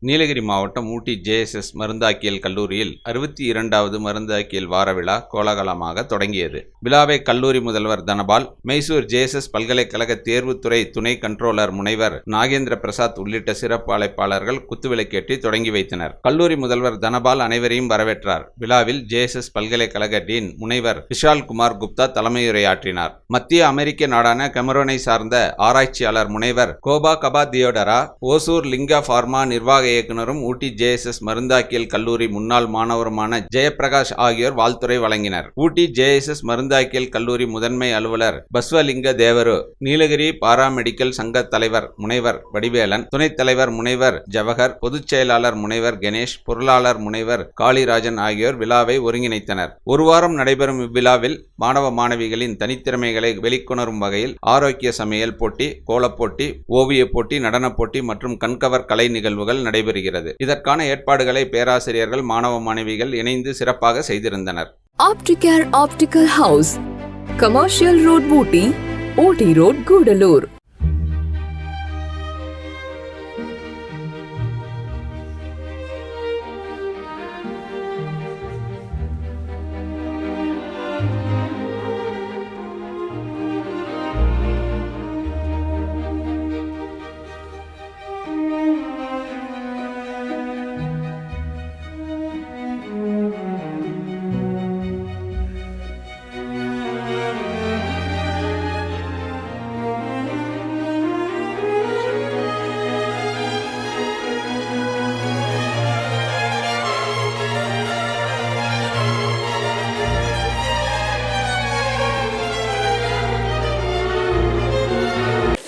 நீலகிரி மாவட்டம் ஊட்டி ஜேஎஸ்எஸ் மருந்தாக்கியல் கல்லூரியில் அறுபத்தி இரண்டாவது மருந்தாக்கியல் வார விழா கோலாகலமாக தொடங்கியது. விழாவை கல்லூரி முதல்வர் தனபால் மைசூர் ஜேஎஸ்எஸ் பல்கலைக்கழக தேர்வுத்துறை துணை கண்ட்ரோலர் முனைவர் நாகேந்திர பிரசாத் உள்ளிட்ட சிறப்பு அழைப்பாளர்கள் குத்துவிளக்கேற்றி தொடங்கி வைத்தனர். கல்லூரி முதல்வர் தனபால் அனைவரையும் வரவேற்றார். விழாவில் ஜேஎஸ்எஸ் பல்கலைக்கழக டீன் முனைவர் விஷால் குமார் குப்தா தலைமையுரையாற்றினார். மத்திய அமெரிக்க நாடான கெமரோனை சார்ந்த ஆராய்ச்சியாளர் முனைவர் கோபா கபா தியோடரா ஓசூர் லிங்கா ஃபார்மா நிர்வாக இயக்குனரும் ஊட்டி ஜேஎஸ்எஸ் மருந்தாக்கியல் கல்லூரி முன்னாள் மாணவருமான ஜெயபிரகாஷ் ஆகியோர் வாழ்த்துறை வழங்கினர். ஊட்டி ஜேஎஸ்எஸ் மருந்தாக்கியல் கல்லூரி முதன்மை அலுவலர் பஸ்வலிங்க தேவரு நீலகிரி பாராமெடிக்கல் சங்க தலைவர் முனைவர் வடிவேலன் துணைத் தலைவர் முனைவர் ஜவஹர் பொதுச் செயலாளர் முனைவர் கணேஷ் பொருளாளர் முனைவர் காளிராஜன் ஆகியோர் விழாவை ஒருங்கிணைத்தனர். ஒரு வாரம் நடைபெறும் இவ்விழாவில் மாணவ மாணவிகளின் தனித்திறமைகளை வெளிக்கொணரும் வகையில் ஆரோக்கிய சமையல் போட்டி கோலப்போட்டி ஓவியப் போட்டி நடனப் போட்டி மற்றும் கண்கவர் கலை நிகழ்வுகள் நடைபெறுகிறது இதற்கான ஏற்பாடுகளை பேராசிரியர்கள் மாணவ மாணவிகள் இணைந்து சிறப்பாக செய்திருந்தனர் Opticare optical house commercial road Ooty Ooty road Gudalur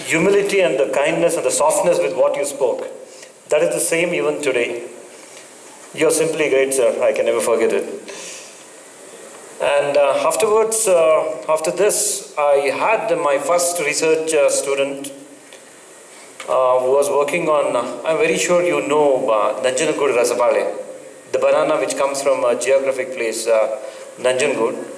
humility and the kindness and the softness with what you spoke. That is the same even today. You're simply great, sir. I can never forget it. And uh, afterwards, uh, after this, I had my first research uh, student uh, who was working on, I'm very sure you know uh, Nanjanakud Rasapale, the banana which comes from a geographic place, uh, Nanjangud.